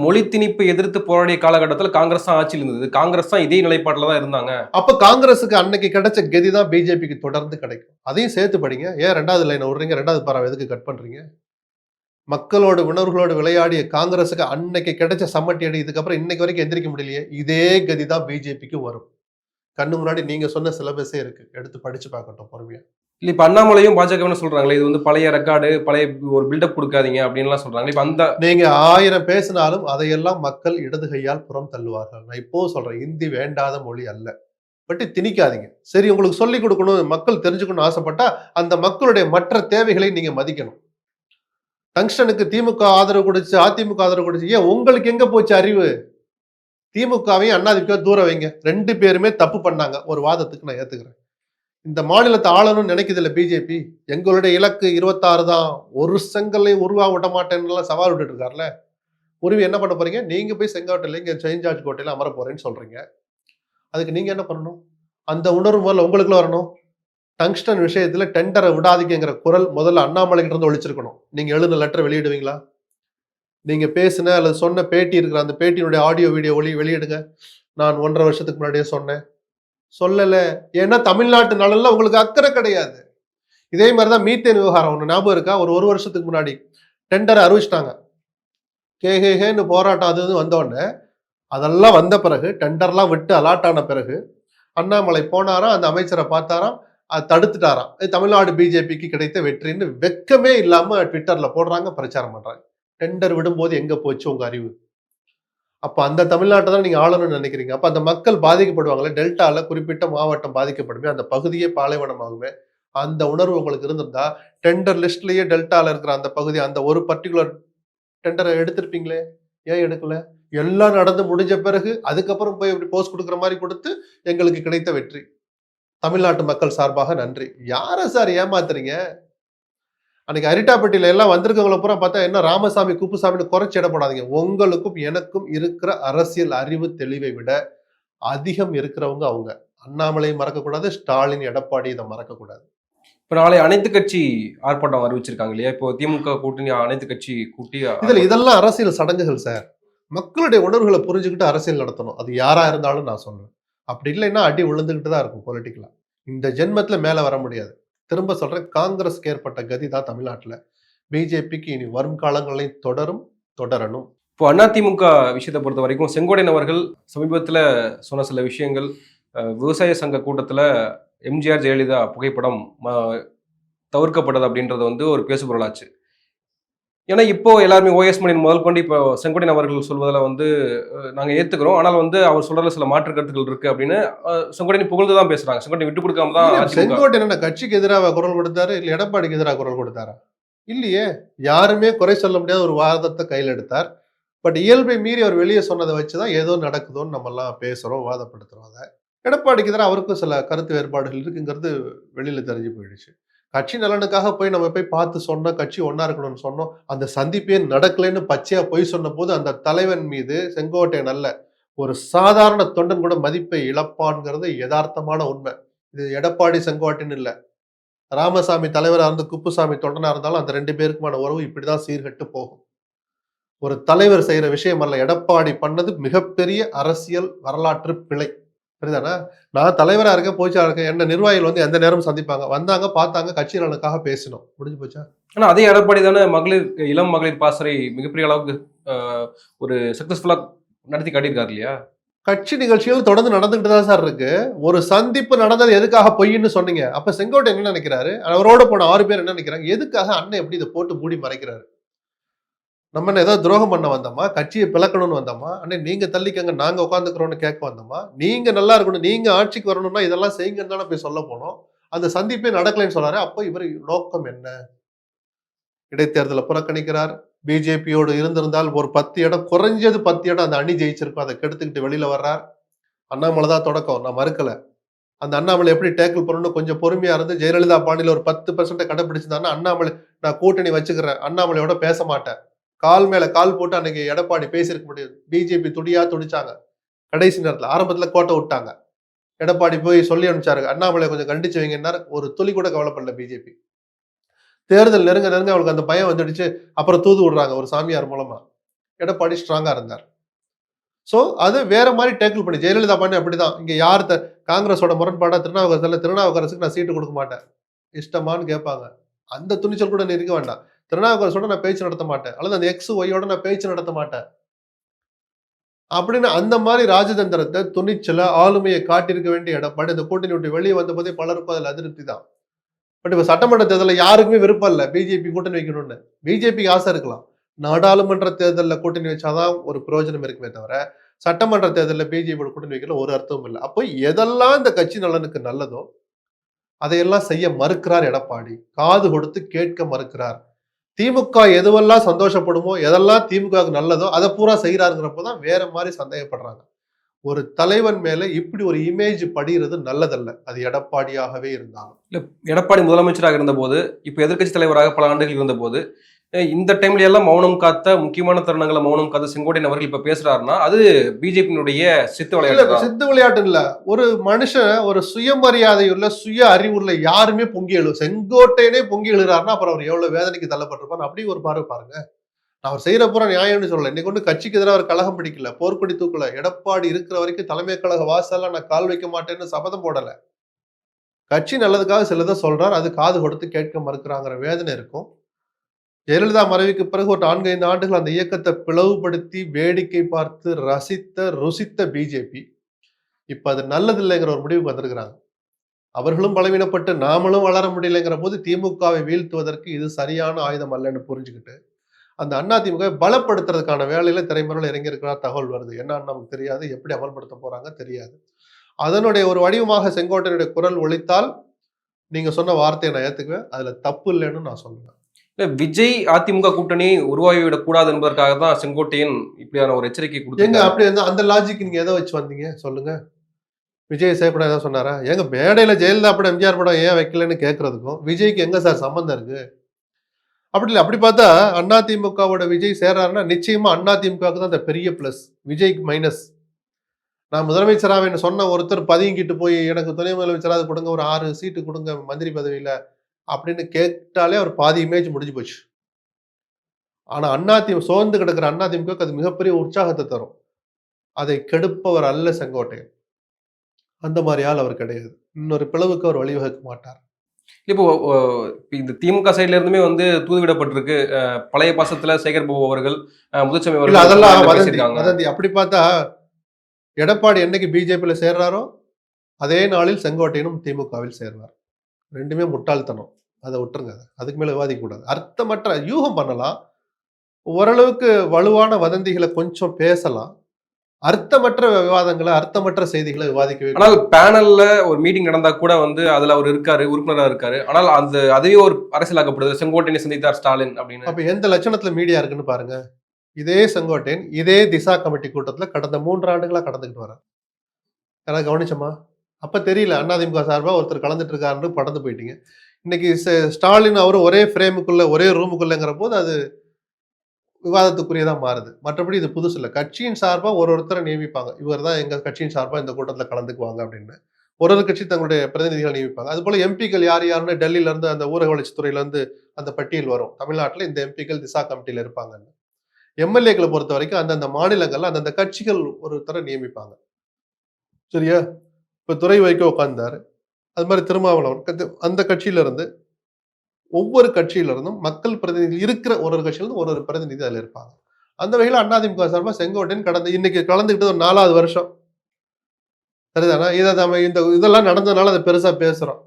மொழி திணிப்பை எதிர்த்து போராடிய காலகட்டத்தில் காங்கிரஸ் தான் ஆட்சியில் இருந்தது. காங்கிரஸ் தான் இதே நிலைப்பாட்டில் தான் இருந்தாங்க. அப்ப காங்கிரஸுக்கு அன்னைக்கு கிடைச்ச கதி தான் பிஜேபிக்கு தொடர்ந்து கிடைக்கும். அதையும் சேர்த்து படிங்க. ஏன் ரெண்டாவது லைனை விடுறீங்க? ரெண்டாவது பரவ எதுக்கு கட் பண்றீங்க? மக்களோட உணர்வுகளோடு விளையாடிய காங்கிரஸுக்கு அன்னைக்கு கிடைச்ச சம்மட்டி அடி இதுக்கப்புறம் இன்னைக்கு வரைக்கும் எந்திரிக்க முடியலையே. இதே கதி தான் பிஜேபிக்கு வரும். கண்ணு முன்னாடி நீங்க சொன்ன சிலபஸே இருக்கு. எடுத்து படிச்சு பார்க்கட்டும் பொறுமையா. இல்ல இப்ப அண்ணாமலையும் பாஜக சொல்றாங்களே இது வந்து பழைய ரெக்கார்டு பழைய ஒரு பில்டப் கொடுக்காதீங்க அப்படின்லாம் சொல்றாங்க இப்ப அந்த நீங்க ஆயிரம் பேசினாலும் அதையெல்லாம் மக்கள் இடது கையால் புறம் தள்ளுவார்கள். நான் இப்போ சொல்றேன் இந்தி வேண்டாத மொழி அல்ல. பட் திணிக்காதீங்க. சரி உங்களுக்கு சொல்லி கொடுக்கணும் மக்கள் தெரிஞ்சுக்கணும்னு ஆசைப்பட்டா அந்த மக்களுடைய மற்ற தேவைகளை நீங்க மதிக்கணும். டங்ஸ்டனுக்கு திமுக ஆதரவு கொடுத்து அதிமுக ஆதரவு கொடுத்து ஏன் உங்களுக்கு எங்க போச்சு அறிவு? திமுகவையும் அண்ணாதிமுக தூரம் வைங்க. ரெண்டு பேருமே தப்பு பண்ணாங்க. ஒரு வாதத்துக்கு நான் ஏத்துக்கிறேன். இந்த மாநிலத்தை ஆளணும்னு நினைக்குது இல்லை பிஜேபி. எங்களுடைய இலக்கு இருபத்தாறு தான். ஒரு செங்கல்லையும் உருவா விட மாட்டேன்னு சவால் விட்டுட்டு இருக்காருல்ல. உருவி என்ன பண்ண போறீங்க? நீங்க போய் செங்கோட்டையில இங்க செயின்ட் ஜார்ஜ் கோட்டையில அமர போறேன்னு சொல்றீங்க. அதுக்கு நீங்க என்ன பண்ணணும்? அந்த உணர்வு முதல்ல உங்களுக்குள்ள வரணும். டங்ஸ்டன் விஷயத்துல டெண்டரை விடாதீங்கிற குரல் முதல்ல அண்ணாமலை கிட்ட இருந்து ஒழிச்சிருக்கணும். நீங்க எழுதின லெட்டர் வெளியிடுவீங்களா? நீங்கள் பேசின அல்லது சொன்ன பேட்டி இருக்கிற அந்த பேட்டியினுடைய ஆடியோ வீடியோ ஒளி வெளியிடுங்க. நான் ஒன்றரை வருஷத்துக்கு முன்னாடியே சொன்னேன். சொல்லலை. ஏன்னா தமிழ்நாட்டு நலனில் உங்களுக்கு அக்கறை கிடையாது. இதே மாதிரி தான் மீத்தேன் விவகாரம் ஒன்று ஞாபகம் இருக்கா? ஒரு ஒரு வருஷத்துக்கு முன்னாடி டெண்டரை அறிவிச்சிட்டாங்க. கே ஹே ஹேன்னு போராட்டம் அது வந்தோடனே அதெல்லாம் வந்த பிறகு டெண்டர்லாம் விட்டு அலாட் ஆன பிறகு அண்ணாமலை போனாராம் அந்த அமைச்சரை பார்த்தாராம் அது தடுத்துட்டாராம். இது தமிழ்நாடு பிஜேபிக்கு கிடைத்த வெற்றின்னு வெக்கமே இல்லாமல் ட்விட்டரில் போடுறாங்க பிரச்சாரம் பண்ணுறாங்க டெண்டர் விடும்போது எங்க போச்சு உங்க அறிவு? அப்ப அந்த தமிழ்நாட்டை தான் நீங்க ஆளணும்னு நினைக்கிறீங்க. அப்ப அந்த மக்கள் பாதிக்கப்படுவாங்களே டெல்டால குறிப்பிட்ட மாவட்டம் பாதிக்கப்படுமே அந்த பகுதியே பாலைவனமாகுமே அந்த உணர்வு உங்களுக்கு இருந்திருந்தா டெண்டர் லிஸ்ட்லயே டெல்டால இருக்கிற அந்த பகுதி அந்த ஒரு பர்டிகுலர் டெண்டரை எடுத்திருப்பீங்களே? ஏன் எடுக்கல? எல்லாம் நடந்து முடிஞ்ச பிறகு அதுக்கப்புறம் போய் இப்படி போஸ்ட் கொடுக்குற மாதிரி கொடுத்து எங்களுக்கு கிடைத்த வெற்றி. தமிழ்நாட்டு மக்கள் சார்பாக நன்றி. யாரை சார் ஏமாத்துறீங்க? அன்னைக்கு அரிட்டாப்பட்டியில எல்லாம் வந்திருக்கவங்களை பூரா பார்த்தா என்ன ராமசாமி குப்புசாமின்னு குறைச்சி இட போடாதீங்க உங்களுக்கும் எனக்கும் இருக்கிற அரசியல் அறிவு தெளிவை விட அதிகம் இருக்கிறவங்க அவங்க. அண்ணாமலை மறக்கக்கூடாது ஸ்டாலின் எடப்பாடி இதை மறக்கக்கூடாது. இப்ப நாளை அனைத்து கட்சி ஆர்ப்பாட்டம் அறிவிச்சிருக்காங்க இல்லையா? இப்போ திமுக கூட்டணி அனைத்து கட்சி கூட்டி இதுல இதெல்லாம் அரசியல் சடங்குகள் சார். மக்களுடைய உணர்வுகளை புரிஞ்சுக்கிட்டு அரசியல் நடத்தணும். அது யாரா இருந்தாலும் நான் சொல்றேன். அப்படி இல்லைன்னா அடி விழுந்துகிட்டு தான் இருக்கும் பொலிட்டிக்கலா இந்த ஜென்மத்துல மேல வர முடியாது. திரும்ப சொல்றேன் காங்கிரஸ்க்கு ஏற்பட்ட கதி தான் தமிழ்நாட்டில். பிஜேபிக்கு இனி வரும் காலங்களையும் தொடரும் தொடரணும். இப்போ அதிமுக விஷயத்தை பொறுத்த வரைக்கும் செங்கோடையன் அவர்கள் சமீபத்தில் சொன்ன சில விஷயங்கள் விவசாய சங்க கூட்டத்தில் எம்ஜிஆர் ஜெயலலிதா புகைப்படம் தவிர்க்கப்பட்டது அப்படின்றது வந்து ஒரு பேசுபொருளாச்சு. ஏன்னா இப்போ எல்லாருமே ஓஎஸ் மணியன் முதல் கொண்டு இப்போ செங்கோடையன் அவர்கள் சொல்வதில் வந்து அஹ், நாங்க ஏத்துக்கிறோம். ஆனால் வந்து அவர் சொல்றதுல சில மாற்று கருத்துக்கள் இருக்கு அப்படின்னு செங்கோட்டையன் புகழ்ந்து தான் பேசுறாங்க. செங்கோட்டையன் விட்டு கொடுக்காம தான் செங்கோட்டையன் கட்சிக்கு எதிராக குரல் கொடுத்தாரு இல்ல எடப்பாடிக்கு எதிராக குரல் கொடுத்தாரா? இல்லையே. யாருமே குறை சொல்ல முடியாத ஒரு வாதத்தை கையில் எடுத்தார். பட் இயல்பை மீறி அவர் வெளியே சொன்னதை வச்சுதான் ஏதோ நடக்குதோன்னு நம்ம எல்லாம் பேசுறோம் வாதப்படுத்துறோம் அதை. எடப்பாடிக்கு எதிராக அவருக்கும் சில கருத்து வேறுபாடுகள் இருக்குங்கிறது வெளியில தெரிஞ்சு போயிடுச்சு. கட்சி நலனுக்காக போய் நம்ம போய் பார்த்து சொன்னோம் கட்சி ஒன்றா இருக்கணும்னு சொன்னோம். அந்த சந்திப்பே நடக்கலைன்னு பச்சையா பொய் சொன்ன போது அந்த தலைவன் மீது செங்கோட்டையன் அல்ல ஒரு சாதாரண தொண்டன் கூட மதிப்பை இழப்பான்ங்கிறது யதார்த்தமான உண்மை. இது எடப்பாடி செங்கோட்டைன்னு இல்லை. ராமசாமி தலைவராக இருந்து குப்புசாமி தொண்டனாக இருந்தாலும் அந்த ரெண்டு பேருக்குமான உறவு இப்படிதான் சீர்கெட்டு போகும். ஒரு தலைவர் செய்கிற விஷயம் அல்ல எடப்பாடி பண்ணது மிகப்பெரிய அரசியல் வரலாற்று பிழை. புரியுதாண்ணா? நான் தலைவரா இருக்கேன் பொதுச்செயலாளர் இருக்கேன் என்ன நிர்வாகிகள் வந்து எந்த நேரமும் சந்திப்பாங்க. வந்தாங்க பார்த்தாங்க கட்சி நலனுக்காக பேசினோம். முடிஞ்சு போச்சா? ஆனா அதே எடப்பாடி தானே மகளிர் இளம் மகளிர் பாசறை மிகப்பெரிய அளவுக்கு ஒரு சக்சஸ்ஃபுல்லா நடத்தி காட்டியிருக்காரு இல்லையா? கட்சி நிகழ்ச்சிகள் தொடர்ந்து நடந்துகிட்டு தான் சார் இருக்கு. ஒரு சந்திப்பு நடந்தது எதுக்காக பொய்ன்னு சொன்னீங்க. அப்ப செங்கோட்டை என்ன நினைக்கிறாரு? அவரோட போன ஆறு பேர் என்ன நினைக்கிறாங்க? எதுக்காக அண்ணன் எப்படி இதை போட்டு மூடி மறைக்கிறாரு? நம்ம என்ன ஏதோ துரோகம் பண்ண வந்தோமா? கட்சியை பிளக்கணும்னு வந்தோமா? அண்ணே நீங்கள் தள்ளிக்கங்க நாங்கள் உட்காந்துக்கிறோம்னு கேட்க வந்தோமா? நீங்கள் நல்லா இருக்கணும் நீங்கள் ஆட்சிக்கு வரணும்னா இதெல்லாம் செய்யுங்கன்னு தானே போய் சொல்ல போனோம். அந்த சந்திப்பே நடக்கலைன்னு சொல்கிறாரு அப்போ இவர் நோக்கம் என்ன? இடைத்தேர்தலை புறக்கணிக்கிறார். பிஜேபியோடு இருந்திருந்தால் ஒரு பத்து இடம் குறைஞ்சது பத்து இடம் அந்த அணி ஜெயிச்சிருக்கும். அதை கெடுத்துக்கிட்டு வெளியில் வர்றார். அண்ணாமலை தான் தொடக்கம். நான் மறுக்கலை. அந்த அண்ணாமலை எப்படி டேக்கிள் பண்ணணும்னு கொஞ்சம் பொறுமையாக இருந்து ஜெயலலிதா பாணியில் ஒரு பத்து பர்சன்ட்டை கடைப்பிடிச்சிருந்தாங்கன்னா அண்ணாமலை நான் கூட்டணி வச்சுக்கிறேன். அண்ணாமலையோட பேச மாட்டேன். கால் மேல கால் போட்டு அன்னைக்கு எடப்பாடி பேசியிருக்க முடியாது. பிஜேபி துடியா துடிச்சாங்க. கடைசி நேரத்துல ஆரம்பத்தில் கோட்டை விட்டாங்க. எடப்பாடி போய் சொல்லி அனுப்பிச்சாரு. அண்ணாமலை கொஞ்சம் கண்டிச்சு வைங்கன்னாரு. ஒரு துளி கூட கவலைப்படல பிஜேபி தேர்தல் நெருங்க நெருங்க அவளுக்கு அந்த பயம் வந்துடுச்சு. அப்புறம் தூது விடுறாங்க ஒரு சாமியார் மூலமா. எடப்பாடி ஸ்ட்ராங்கா இருந்தார். ஸோ அது வேற மாதிரி டேக்கிள் பண்ணி ஜெயலலிதா பண்ணி அப்படிதான். இங்க யார் த- காங்கிரஸோட முரண்பாடா திருநாவுக்கரசுல திருநாவுக்கரசுக்கு நான் சீட்டு கொடுக்க மாட்டேன். இஷ்டமான்னு கேட்பாங்க. அந்த துணிச்சல் கூட நீ இருக்க வேண்டாம். திருநாவுக்கரசோட நான் பேச்சு நடத்த மாட்டேன். அல்லது அந்த எக்ஸ் ஒய்யோட நான் பேச்சு நடத்த மாட்டேன். அப்படின்னு அந்த மாதிரி ராஜதந்திரத்தை துணிச்சல ஆளுமையை காட்டியிருக்க வேண்டிய எடப்பாடி இந்த கூட்டணி விட்டு வெளியே வந்த போதே பலருக்கும் அதில் அதிருப்தி தான். பட் இப்போ சட்டமன்ற தேர்தலில் யாருக்குமே விருப்பம் இல்லை பிஜேபி கூட்டணி வைக்கணும்னு. பிஜேபிக்கு ஆசை இருக்கலாம். நாடாளுமன்ற தேர்தலில் கூட்டணி வச்சாதான் ஒரு பிரயோஜனம் இருக்குமே தவிர சட்டமன்ற தேர்தலில் பிஜேபி கூட்டணி வைக்கல ஒரு அர்த்தமும் இல்லை. அப்போ எதெல்லாம் இந்த கட்சி நலனுக்கு நல்லதோ அதையெல்லாம் செய்ய மறுக்கிறார் எடப்பாடி. காது கொடுத்து கேட்க மறுக்கிறார். திமுக எதுவெல்லாம் சந்தோஷப்படுமோ எதெல்லாம் திமுகவுக்கு நல்லதோ அதை பூரா செய்யறாருங்கிறப்போ தான் வேற மாதிரி சந்தேகப்படுறாங்க. ஒரு தலைவன் மேல இப்படி ஒரு இமேஜ் படிகிறது நல்லதல்ல. அது எடப்பாடியாகவே இருந்தாலும். எடப்பாடி முதலமைச்சராக இருந்தபோது இப்போ எதிர்க்கட்சி தலைவராக பல ஆண்டுகள் இருந்தபோது போது இந்த டைம்ல எல்லாம் மௌனம் காத்த முக்கியமான தருணங்களை மௌனம் காத்த செங்கோட்டையன் அவர்கள் இப்ப பேசுறாருன்னா அது பிஜேபியினுடைய சித்து விளையாட்டு. சித்து விளையாட்டு இல்ல. ஒரு மனுஷன் ஒரு சுயமரியாதையுள்ள சுய அறிவுள்ள யாருமே பொங்கி எழு செங்கோட்டையனே பொங்கி எழுறாருன்னா அப்புறம் அவர் எவ்வளவு வேதனைக்கு தள்ளப்பட்டிருப்பார் அப்படி ஒரு பார்வை பாருங்க. நான் அவர் செய்யற பூரா நியாயம்னு சொல்லல. இன்னைக்கு ஒண்ணு கட்சிக்கு எதிராக அவர் கழகம் பிடிக்கல போர்க்கொடி தூக்கல எடப்பாடி இருக்கிற வரைக்கும் தலைமை கழக வாசல்ல நான் கால் வைக்க மாட்டேன்னு சபதம் போடல. கட்சி நல்லதுக்காக சிலதை சொல்றார் அது காது கொடுத்து கேட்க மறுக்கிறாங்கிற வேதனை இருக்கும். ஜெயலலிதா மறைவுக்கு பிறகு ஒரு நான்கு ஐந்து ஆண்டுகள் அந்த இயக்கத்தை பிளவுபடுத்தி வேடிக்கை பார்த்து ரசித்த ருசித்த பிஜேபி இப்போ அது நல்லதில்லைங்கிற ஒரு முடிவுக்கு வந்திருக்கிறாங்க. அவர்களும் பலவீனப்பட்டு நாமளும் வளர முடியலைங்கிற போது திமுகவை வீழ்த்துவதற்கு இது சரியான ஆயுதம் அல்லன்னு புரிஞ்சுக்கிட்டு அந்த அண்ணா திமுக பலப்படுத்துறதுக்கான வேலையில திரைமறையில் இறங்கியிருக்கிறார் தகவல் வருது. என்னன்னு நமக்கு தெரியாது. எப்படி அமல்படுத்த போறாங்க தெரியாது. அதனுடைய ஒரு வடிவமாக செங்கோட்டையனுடைய குரல் ஒழித்தால் நீங்க சொன்ன வார்த்தையை நான் ஏத்துக்குவேன். அதுல தப்பு இல்லைன்னு நான் சொல்லுவேன். இல்ல, விஜய் அதிமுக கூட்டணி உருவாகிவிடக் கூடாது என்பதற்காக தான் செங்கோட்டையன் இப்படியான ஒரு எச்சரிக்கை எங்க கொடுத்தாங்க அப்படி அந்த லாஜிக் நீங்க எதை வச்சு வந்தீங்க? சொல்லுங்க. விஜய் சேப்படம் ஏதாவது சொன்னாரா? எங்க மேடையில ஜெயலலிதா படம் எம்ஜிஆர் படம் ஏன் வைக்கலன்னு கேட்கறதுக்கும் விஜய்க்கு எங்க சார் சம்பந்தம் இருக்கு? அப்படி இல்லை அப்படி பார்த்தா அண்ணா திமுகவோட விஜய் சேர்றாருன்னா நிச்சயமா அண்ணா திமுகவுக்கு தான் அந்த பெரிய பிளஸ் விஜய்க்கு மைனஸ் நான் முதலமைச்சராக சொன்ன ஒருத்தர் பதுங்கிட்டு போய் எனக்கு துணை முதலமைச்சராக கொடுங்க ஒரு ஆறு சீட்டு கொடுங்க மந்திரி பதவியில அப்படின்னு கேட்டாலே அவர் பாதி இமேஜ் முடிஞ்சு போச்சு. ஆனா அண்ணா திமுக சோர்ந்து கிடக்கிற அண்ணா திமுக அது மிகப்பெரிய உற்சாகத்தை தரும். அதை கெடுப்பவர் அல்ல செங்கோட்டையன். அந்த மாதிரி ஆள் அவர் கிடையாது. இன்னொரு பிளவுக்கு அவர் வழிவகுக்க மாட்டார். இப்போ இந்த திமுக சைடுல இருந்துமே வந்து தூதுவிடப்பட்டிருக்கு. பழைய பாசத்துல சேகர் பாபு அவர்கள் இல்ல அவர்கள் அதெல்லாம் வதந்தி அப்படி பார்த்தா எடப்பாடி என்னைக்கு பிஜேபியில சேர்றாரோ அதே நாளில் செங்கோட்டையனும் திமுகவில் சேர்வார். ரெண்டுமே முட்டாள்தனம். அதை விட்டுருங்க. அதை. அதுக்கு மேல விவாதிக்க கூடாது அர்த்தமற்ற யூகம் பண்ணலாம். ஓரளவுக்கு வலுவான வதந்திகளை கொஞ்சம் பேசலாம். அர்த்தமற்ற விவாதங்களை அர்த்தமற்ற செய்திகளை விவாதிக்கவே ஆனால் பேனல்ல ஒரு மீட்டிங் நடந்தா கூட வந்து அதுல அவர் இருக்காரு உறுப்பினரா இருக்காரு. ஆனால் அந்த அதுவே ஒரு அரசியலாக்கப்படுது. செங்கோட்டையனை சந்தித்தார் ஸ்டாலின் அப்படின்னு. அப்ப எந்த லட்சணத்துல மீடியா இருக்குன்னு பாருங்க. இதே செங்கோட்டையன் இதே திசா கமிட்டி கூட்டத்துல கடந்த மூன்று ஆண்டுகளா கடந்துக்கிட்டு வர யாராவது கவனிச்சோமா? அப்போ தெரியல அதிமுக சார்பாக ஒருத்தர் கலந்துட்டு இருக்காருன்னு படந்து போயிட்டீங்க. இன்னைக்கு ஸ்டாலின் அவரும் ஒரே ஃப்ரேமுக்குள்ளே ஒரே ரூமுக்குள்ளேங்கிற போது அது விவாதத்துக்குரியதாக மாறுது. மற்றபடி இது புதுசு இல்லை. கட்சியின் சார்பாக ஒரு ஒருத்தரை நியமிப்பாங்க. இவர் தான் எங்கள் கட்சியின் சார்பாக இந்த கூட்டத்தில் கலந்துக்குவாங்க அப்படின்னு. ஒரு ஒரு கட்சி தங்களுடைய பிரதிநிதிகள் நியமிப்பாங்க. அதுபோல் எம்பிக்கள் யார் யாருன்னு டெல்லியிலேருந்து அந்த ஊரக வளர்ச்சித்துறையிலேருந்து அந்த பட்டியல் வரும். தமிழ்நாட்டில் இந்த எம்பிக்கள் திசா கமிட்டியில் இருப்பாங்கன்னு. எம்எல்ஏக்களை பொறுத்த வரைக்கும் அந்தந்த மாநிலங்கள்ல அந்தந்த கட்சிகள் ஒருத்தரை நியமிப்பாங்க. சரியா? இப்போ துறை வைக்க உட்கார்ந்தார் அது மாதிரி திருமாவளவன். அந்த கட்சியிலேருந்து ஒவ்வொரு கட்சியிலிருந்தும் மக்கள் பிரதிநிதி இருக்கிற ஒரு ஒரு கட்சியிலிருந்து ஒரு ஒரு பிரதிநிதி அதில் இருப்பாங்க. அந்த வகையில் அதிமுக சார்பாக செங்கோட்டையன் கடந்த இன்னைக்கு கலந்துக்கிட்டது ஒரு நாலாவது வருஷம். சரிதானா? இதை நம்ம இந்த இதெல்லாம் நடந்ததுனால அதை பெருசாக பேசுகிறோம்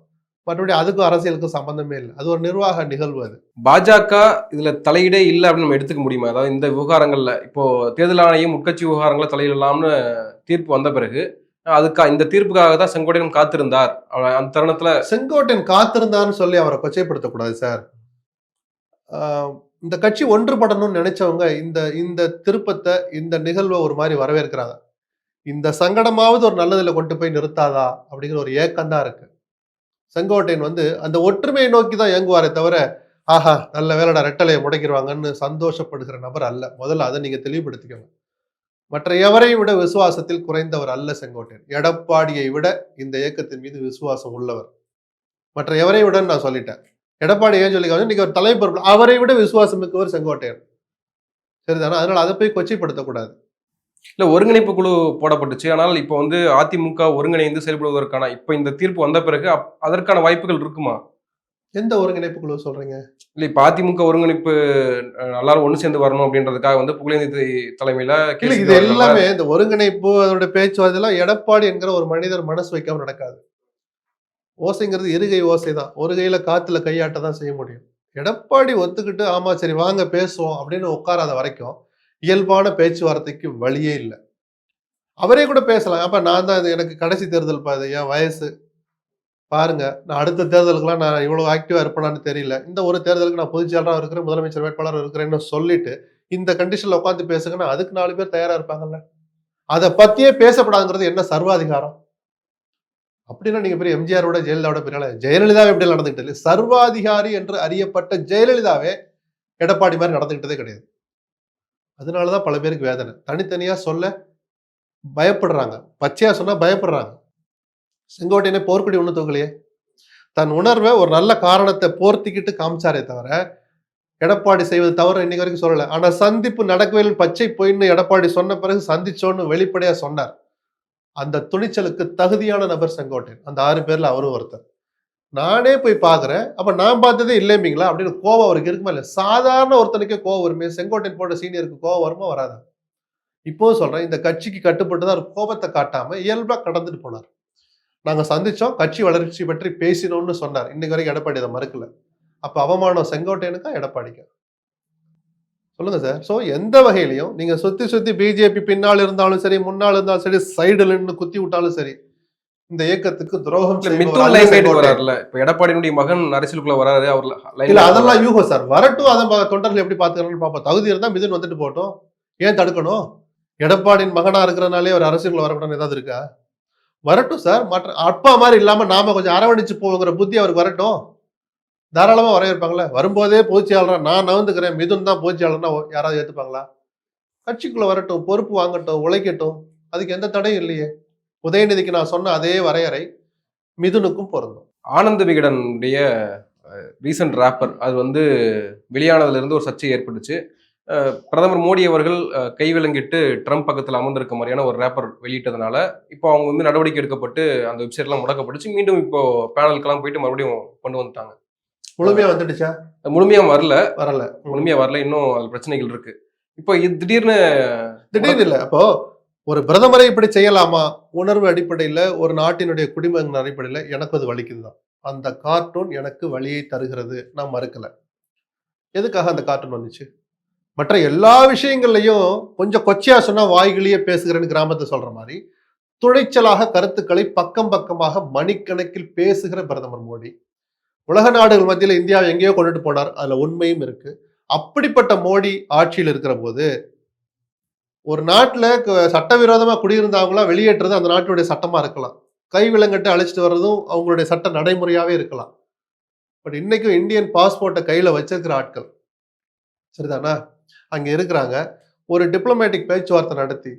மற்றபடி அதுக்கும் அரசியலுக்கும் சம்பந்தமே இல்லை. அது ஒரு நிர்வாக நிகழ்வு அது. பாஜக இதுல தலையீடே இல்லை அப்படின்னு நம்ம எடுத்துக்க முடியுமா? அதாவது இந்த விவகாரங்கள்ல இப்போ தேர்தல் ஆணையம் உட்கட்சி விவகாரங்களை தலையிடலாம்னு தீர்ப்பு வந்த பிறகு அதுக்கா இந்த தீர்ப்புக்காக தான் செங்கோட்டையன் காத்திருந்தார். அந்த தருணத்துல செங்கோட்டையன் காத்திருந்தான்னு சொல்லி அவரை கொச்சைப்படுத்தக்கூடாது சார். இந்த கட்சி ஒன்றுபடணும்னு நினைச்சவங்க இந்த இந்த திருப்பத்தை இந்த நிகழ்வை ஒரு மாதிரி வரவேற்கிறாங்க. இந்த சங்கடமாவது ஒரு நல்லதில் கொண்டு போய் நிறுத்தாதா அப்படிங்கிற ஒரு ஏக்கம் தான் இருக்கு. செங்கோட்டையன் வந்து அந்த ஒற்றுமையை நோக்கி தான் இயங்குவாரே தவிர ஆஹா நல்ல வேலைடா ரெட்டலையை முடக்கிடுவாங்கன்னு சந்தோஷப்படுகிற நபர் அல்ல. முதல்ல அதை நீங்க தெளிவுபடுத்திக்கோங்க. மற்ற எவரை விட விசுவாசத்தில் குறைந்தவர் அல்ல செங்கோட்டையன். எடப்பாடியை விட இந்த இயக்கத்தின் மீது விசுவாசம் உள்ளவர். மற்ற எவரை விட நான் சொல்லிட்டேன். எடப்பாடி ஏன் சொல்லிக்காங்க இன்னைக்கு ஒரு தலைப்பொருள் அவரை விட விசுவாசம் மிக்கவர் செங்கோட்டையன். சரிதானா? அதனால அதை போய் கொச்சைப்படுத்தக்கூடாது. இல்ல ஒருங்கிணைப்பு குழு போடப்பட்டுச்சு. ஆனால் இப்போ வந்து அதிமுக ஒருங்கிணைந்து செயல்படுவதற்கான இப்போ இந்த தீர்ப்பு வந்த பிறகு அப்- அதற்கான வாய்ப்புகள் இருக்குமா? எந்த ஒருங்கிணைப்பு குழு சொல்றீங்க? இல்ல இப்ப அதிமுக ஒருங்கிணைப்பு எல்லாரும் ஒண்ணு சேர்ந்து வரணும் அப்படின்றதுக்காக வந்து புகழேந்தி தலைமையில இல்ல இது எல்லாமே இந்த ஒருங்கிணைப்பு அதோட பேச்சுவார்த்தை எல்லாம் எடப்பாடி என்கிற ஒரு மனிதர் மனசு வைக்காம நடக்காது. ஓசைங்கிறது இருகை ஓசை தான். ஒரு கையில காத்துல கையாட்ட தான் செய்ய முடியும். எடப்பாடி ஒத்துக்கிட்டு ஆமா சரி வாங்க பேசுவோம் அப்படின்னு உட்காராத வரைக்கும் இயல்பான பேச்சுவார்த்தைக்கு வழியே இல்லை. அவரே கூட பேசலாம். அப்ப நான் தான் இது எனக்கு கடைசி தேர்தல் பாது. என் வயசு பாருங்க நான் அடுத்த தேர்தலுக்குலாம் நான் இவ்வளவு ஆக்டிவா இருப்பேனான்னு தெரியல. இந்த ஒரு தேர்தலுக்கு நான் பொதுச்செயலராக இருக்கிறேன் முதலமைச்சர் வேட்பாளர் இருக்கிறேன்னு சொல்லிட்டு இந்த கண்டிஷன்ல உட்காந்து பேசுங்கன்னா அதுக்கு நாலு பேர் தயாரா இருப்பாங்கல்ல? அதை பத்தியே பேசப்படாதுங்கிறது என்ன சர்வாதிகாரம்? அப்படின்னா நீங்க பெரிய எம்ஜிஆரோட ஜெயலலிதாவோட பெரிய ஜெயலலிதாவே ஜெயலலிதா எப்படி நடந்துகிட்டு இல்லை சர்வாதிகாரி என்று அறியப்பட்ட ஜெயலலிதாவே எடப்பாடி மாதிரி நடந்துகிட்டதே கிடையாது. அதனாலதான் பல பேருக்கு வேதனை. தனித்தனியா சொல்ல பயப்படுறாங்க. பச்சையா சொன்னா பயப்படுறாங்க. செங்கோட்டையனே போர்க்குடி ஒன்று தூக்கலையே. தன் உணர்வை ஒரு நல்ல காரணத்தை போர்த்திக்கிட்டு காமிச்சாரே தவிர எடப்பாடி செய்வது தவிர இன்னைக்கு வரைக்கும் சொல்லலை. ஆனால் சந்திப்பு நடக்கவே பச்சை பொய்ன்னு எடப்பாடி சொன்ன பிறகு சந்திச்சோன்னு வெளிப்படையாக சொன்னார். அந்த துணிச்சலுக்கு தகுதியான நபர் செங்கோட்டையன். அந்த ஆறு பேரில் அவரும் ஒருத்தர். நானே போய் பார்க்குறேன் அப்போ நான் பார்த்ததே இல்லைம்பிங்களா அப்படின்னு கோவம் அவருக்கு இருக்குமா? இல்லை சாதாரண ஒருத்தனுக்கே கோவம் வருமே? செங்கோட்டையன் போன்ற சீனியருக்கு கோவம் வருமா? வராதா? இப்போவும் சொல்கிறேன் இந்த கட்சிக்கு கட்டுப்பட்டு தான் அவர் கோபத்தை காட்டாமல் இயல்பாக கடந்துட்டு போனார். நாங்க சந்திச்சோம். கட்சி வளர்ச்சி பற்றி பேசினோம்னு சொன்னார். இன்னைக்கு வரைக்கும் எடப்பாடி அதை மறுக்கல. அப்ப அவமானம் செங்கோட்டையனுக்கா எடப்பாடிக்கா? சொல்லுங்க சார். சோ எந்த வகையிலையும் நீங்க சுத்தி சுத்தி பிஜேபி பின்னால் இருந்தாலும் சரி முன்னால் இருந்தாலும் சரி சைடுல நின்னு குத்தி விட்டாலும் சரி இந்த இயக்கத்துக்கு துரோகம் எடப்பாடியினுடைய மகன் அரசியலுக்குள்ள வராரு அவர் இல்ல அதெல்லாம் யூகம் சார். வரட்டும் அதை தொண்டர்கள் எப்படி பாத்துக்கிறான்னு பாப்போம். தகுதி இருந்தா மிதுன் வந்துட்டு போகட்டும். ஏன் தடுக்கணும்? எடப்பாடியின் மகனா இருக்கிறனாலே ஒரு அரசியல் வரக்கூடாதுன்னு ஏதாவது இருக்கா? வரட்டும் சார். மற்ற அப்பா மாதிரி இல்லாமல் நாம கொஞ்சம் அரவணைச்சு போங்கிற புத்தி அவருக்கு வரட்டும். தாராளமாக வரவேற்பாங்களே. வரும்போதே பொதுச்செயலாளரா நான் நவந்துக்கிறேன். மிதுன் தான் பொதுச்செயலாளர்னா யாராவது ஏற்றுப்பாங்களா கட்சிக்குள்ளே வரட்டும். பொறுப்பு வாங்கட்டும். உழைக்கட்டும். அதுக்கு எந்த தடையும் இல்லையே. உதயநிதிக்கு நான் சொன்ன அதே வரையறை மிதுனுக்கும் பொருந்தும். ஆனந்த விகடனுடைய ரீசன்ட் ராப்பர் அது வந்து வெளியானதுலேருந்து ஒரு சர்ச்சை ஏற்பட்டுச்சு. பிரதமர் மோடி அவர்கள் கைவிலங்கிட்டு ட்ரம்ப் பக்கத்தில் அமர்ந்திருக்க மாதிரியான ஒரு ரேப்பர் வெளியிட்டதுனால இப்போ அவங்க வந்து நடவடிக்கை எடுக்கப்பட்டு அந்த வெப்சைட்லாம் முடக்கப்பட்டுச்சு. மீண்டும் இப்போ பேனலுக்கெல்லாம் போயிட்டு மறுபடியும் கொண்டு வந்துட்டாங்க. முழுமையா வந்துடுச்சா? அது முழுமையா வரல. வரல. முழுமையா வரல. இன்னும் அது பிரச்சனைகள் இருக்கு. இப்போ இது திடீர்னு திடீர்னு இல்ல. அப்போ ஒரு பிரதமரை இப்படி செய்யலாமா? உணர்வு அடிப்படையில ஒரு நாட்டினுடைய குடிமகன் அடிப்படையில எனக்கு அது வலிக்குதுதான். அந்த கார்ட்டூன் எனக்கு வழியை தருகிறது. நான் மறுக்கல. எதுக்காக அந்த கார்ட்டூன் வந்துச்சு? மற்ற எல்லா விஷயங்கள்லையும் கொஞ்சம் கொச்சையா சொன்னா வாய்களையே பேசுகிறேன்னு கிராமத்தை சொல்ற மாதிரி துணைச்சலாக கருத்துக்களை பக்கம் பக்கமாக மணிக்கணக்கில் பேசுகிற பிரதமர் மோடி. உலக நாடுகள் மத்தியில் இந்தியாவை எங்கேயோ கொண்டுட்டு போனார். அதுல உண்மையும் இருக்கு. அப்படிப்பட்ட மோடி ஆட்சியில் இருக்கிற போது ஒரு நாட்டில் க- குடியிருந்தவங்களாம் குடியிருந்தவங்களா வெளியேற்றுறது அந்த நாட்டுடைய சட்டமாக இருக்கலாம். கை விலங்கட்டு அழைச்சிட்டு வர்றதும் அவங்களுடைய சட்ட நடைமுறையாகவே இருக்கலாம். பட் இன்னைக்கும் இந்தியன் பாஸ்போர்ட்டை கையில் வச்சிருக்கிற ஆட்கள். சரிதானா? அங்கே இருக்கிறாங்க. ஒரு டிப்ளமேட்டிக் பேச்சுவார்த்தை நடத்தி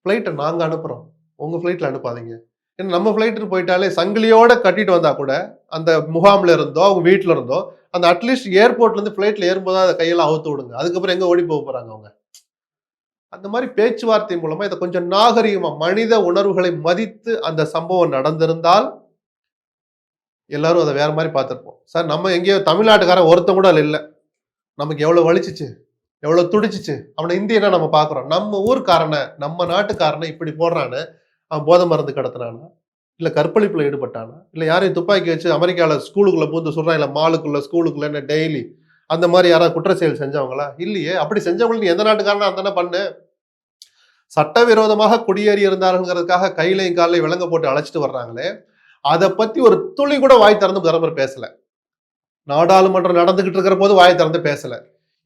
ஃப்ளைட்டை நாங்கள் அனுப்புகிறோம் உங்கள் ஃப்ளைட்டில் அனுப்பாதீங்க. ஏன்னா நம்ம ஃப்ளைட்டுக்கு போயிட்டாலே சங்கிலியோட கட்டிட்டு வந்தால் கூட அந்த முகாமில் இருந்தோ அவங்க வீட்டில் இருந்தோ அந்த அட்லீஸ்ட் ஏர்போர்ட்லேருந்து ஃப்ளைட்டில் ஏறும்போது அதை கையெல்லாம் அவுத்து விடுங்க. அதுக்கப்புறம் எங்கே ஓடி போக போகிறாங்க அவங்க? அந்த மாதிரி பேச்சுவார்த்தை மூலமாக இதை கொஞ்சம் நாகரிகமாக மனித உணர்வுகளை மதித்து அந்த சம்பவம் நடந்திருந்தால் எல்லாரும் அதை வேற மாதிரி பார்த்துருப்போம். சார் நம்ம எங்கேயோ தமிழ்நாட்டுக்காரன் ஒருத்தன் கூட இல்லை. நமக்கு எவ்வளோ வலிச்சிச்சு? எவ்வளோ துடிச்சிச்சு? அவனை இந்தியனா நம்ம பார்க்குறோம். நம்ம ஊர்க்காரனை நம்ம நாட்டுக்காரனை இப்படி போடுறான்னு அவன் போதை மருந்து கடத்தினானா? இல்லை கற்பழிப்பில் ஈடுபட்டானா? இல்லை யாரையும் துப்பாக்கி வச்சு அமெரிக்காவில் ஸ்கூலுக்குள்ளே பூந்து சொல்கிறான் இல்லை மாலுக்குள்ளே ஸ்கூலுக்குள்ள டெய்லி அந்த மாதிரி யாராவது குற்ற செயல் செஞ்சவங்களா? இல்லையே. அப்படி செஞ்சவங்களுக்கு நீ எந்த நாட்டுக்காரனா அந்த பண்ணு? சட்டவிரோதமாக குடியேறி இருந்தார்கள்ங்கிறதுக்காக கையிலையும் காலையும் விலங்க போட்டு அழைச்சிட்டு வர்றாங்களே அதை பற்றி ஒரு துளி கூட வாய் திறந்து பிரதமர் பேசலை. நாடாளுமன்றம் நடந்துகிட்டு இருக்கிற போது வாய் திறந்து பேசலை.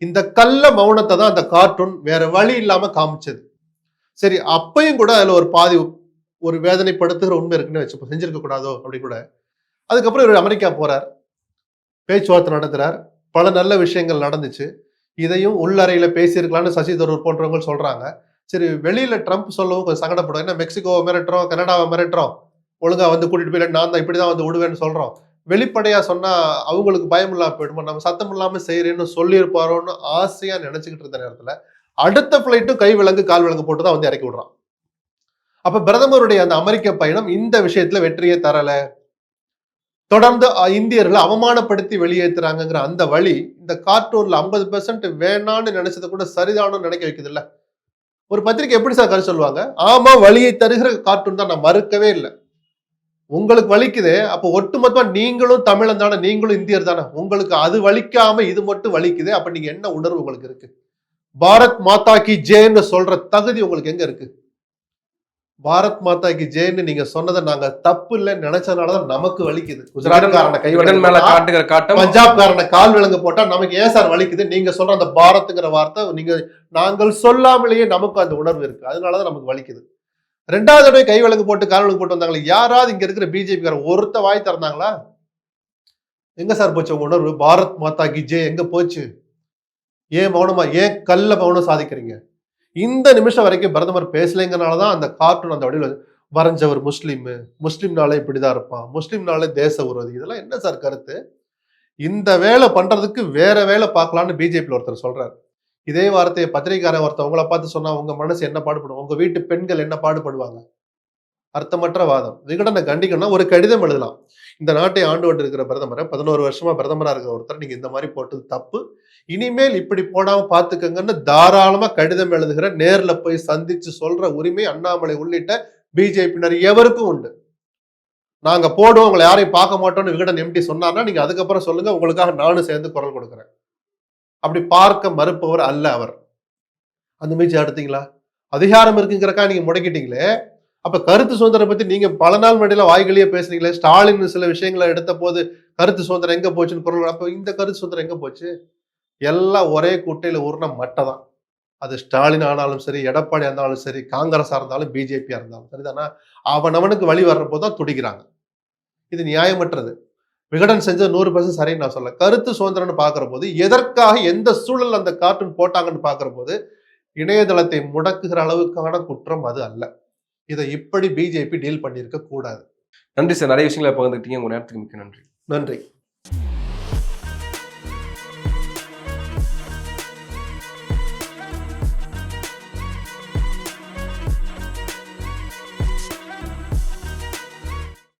இந்த கல்ல மௌனத்தை தான் அந்த கார்ட்டூன் வேற வழி இல்லாம காமிச்சது. சரி அப்பயும் கூட அதுல ஒரு பாதி ஒரு வேதனைப்படுத்துகிற உண்மை இருக்குன்னு வச்சு செஞ்சிருக்க கூடாதோ அப்படி கூட. அதுக்கப்புறம் இவர் அமெரிக்கா போறார். பேச்சுவார்த்தை நடத்துறார். பல நல்ல விஷயங்கள் நடந்துச்சு. இதையும் உள்ளறையில பேசியிருக்கலாம்னு சசி தரூர் போன்றவங்க சொல்றாங்க. சரி வெளியில ட்ரம்ப் சொல்லவும் கொஞ்சம் சங்கடப்படும் என்ன மெக்சிகோவை மிரட்டுறோம் கனடாவை மிரட்டுறோம் ஒழுங்கா வந்து கூட்டிட்டு போய் நான் தான் இப்படிதான் வந்து விடுவேன்னு சொல்றோம். வெளிப்படையா சொன்னா அவங்களுக்கு பயம் இல்லாம போயிடுமோ? நம்ம சத்தம் இல்லாம செய்யறேன்னு சொல்லியிருப்பாரோன்னு ஆசையா நினைச்சுக்கிட்டு இருந்த நேரத்துல அடுத்த பிளைட்டும் கை விலங்கு கால் விலங்கு போட்டு தான் வந்து இறக்கி விடுறான். அப்ப பிரதமருடைய அந்த அமெரிக்க பயணம் இந்த விஷயத்துல வெற்றியை தரல. தொடர்ந்து இந்தியர்களை அவமானப்படுத்தி வெளியேற்றுறாங்கிற அந்த வழி இந்த கார்ட்டூன்ல ஐம்பது பெர்சன்ட் வேணான்னு நினைச்சதை கூட சரிதானு நினைக்க வைக்குது இல்ல ஒரு பத்திரிக்கை எப்படி சார் கருத்து சொல்லுவாங்க? ஆமா வழியை தருகிற கார்ட்டூன் தான் நான் மறுக்கவே இல்லை. உங்களுக்கு வலிக்குது அப்போ ஒட்டுமொத்தமா நீங்களும் தமிழன் தானே நீங்களும் இந்தியர் தானே. உங்களுக்கு அது வலிக்காம இது மட்டும் வலிக்குது அப்ப நீங்க என்ன உணர்வு உங்களுக்கு இருக்கு? பாரத் மாதா கி ஜெயன்னு சொல்ற தகுதி உங்களுக்கு எங்க இருக்கு? பாரத் மாதா கி ஜெயன்னு நீங்க சொன்னதை நாங்க தப்பு இல்லைன்னு நினைச்சதுனாலதான் நமக்கு வலிக்குது. குஜராத்காரனை கை விகடன் மேல காட்டுகிற காட்டம். பஞ்சாப்காரனை கால் விலங்கு போட்டா நமக்கு ஏன் சார் வலிக்குது? நீங்க சொல்ற அந்த பாரத்ங்கிற வார்த்தை நீங்க நாங்கள் சொல்லாமலேயே நமக்கு அந்த உணர்வு இருக்கு. அதனாலதான் நமக்கு வலிக்குது. ரெண்டாவது தடவை கை விளக்கு போட்டு கால் விளக்கு போட்டு வந்தாங்களே யாராவது இங்க இருக்கிற பிஜேபி ஒருத்த வாய் திறந்தாங்களா? எங்க சார் போச்சு உங்க உணர்வு? பாரத் மாதா கி ஜெய் எங்க போச்சு? ஏன் மௌனமா ஏன் கல்ல மௌனம் சாதிக்கிறீங்க? இந்த நிமிஷம் வரைக்கும் பிரதமர் பேசலைங்கிறனாலதான் அந்த கார்ட்டூன் அந்த வடிவில் வரைஞ்சவர் முஸ்லீம். முஸ்லீம்னாலே இப்படிதான் இருப்பான். முஸ்லீம்னாலே தேச விரோதி இதெல்லாம் என்ன சார் கருத்து? இந்த வேலை பண்றதுக்கு வேற வேலை பார்க்கலான்னு பிஜேபியில் ஒருத்தர் சொல்றாரு. இதே வார்த்தையை பத்திரிகைக்காரன் ஒருத்தர் உங்களை பார்த்து சொன்னா உங்க மனசு என்ன பாடுபடும்? உங்க வீட்டு பெண்கள் என்ன பாடுபடுவாங்க? அர்த்தமற்ற வாதம். விகடனை கண்டிக்கணும்னா ஒரு கடிதம் எழுதலாம். இந்த நாட்டை ஆண்டு கொண்டு இருக்கிற பிரதமரை பதினோரு வருஷமா பிரதமரா இருக்கிற ஒருத்தர் நீங்க இந்த மாதிரி போட்டது தப்பு. இனிமேல் இப்படி போடாம பாத்துக்கங்கன்னு தாராளமா கடிதம் எழுதுகிற நேர்ல போய் சந்திச்சு சொல்ற உரிமை அண்ணாமலை உள்ளிட்ட பிஜேபியினர் எவருக்கும் உண்டு. நாங்க போடுவோம் உங்களை யாரையும் பார்க்க மாட்டோம்னு விகடன் எம்டி சொன்னார்னா நீங்க அதுக்கப்புறம் சொல்லுங்க உங்களுக்காக நானும் சேர்ந்து குரல் கொடுக்குறேன். அப்படி பார்க்க மறுப்பவர் அல்ல அவர். அந்த முயற்சி எடுத்தீங்களா அதிகாரம் இருக்குங்கிறக்கா நீங்க முடக்கிட்டீங்களே. அப்ப கருத்து சுதந்திரம் பத்தி நீங்க பல நாள் முன்னாடியில வாய்களியே பேசுனீங்களே. ஸ்டாலின் சில விஷயங்களை எடுத்த போது கருத்து சுதந்திரம் எங்க போச்சுன்னு குரல் அப்ப இந்த கருத்து சுதந்திரம் எங்க போச்சு? எல்லாம் ஒரே குட்டையில ஊர்ன மட்டை தான். அது ஸ்டாலின் ஆனாலும் சரி எடப்பாடி இருந்தாலும் சரி காங்கிரஸா இருந்தாலும் பிஜேபியா இருந்தாலும் சரிதானா? அவன் அவனுக்கு வழி வர்றப்போ தான் துடிக்கிறாங்க. இது நியாயமற்றது. விகடன் செஞ்சது நூறு பர்சன்ட் சரின்னு நான் சொல்ல கருத்து சுதந்திரம்னு பார்க்கிற போது எதற்காக எந்த சூழல் அந்த கார்ட்டூன் போட்டாங்கன்னு பார்க்கிற போது இணையதளத்தை முடக்குகிற அளவுக்கான குற்றம் அது அல்ல. இதை இப்படி பிஜேபி டீல் பண்ணியிருக்க கூடாது. நன்றி சார். நிறைய விஷயங்களை பகிர்ந்துக்கிட்டீங்க உங்க நேரத்துக்கு மிக்க நன்றி. நன்றி.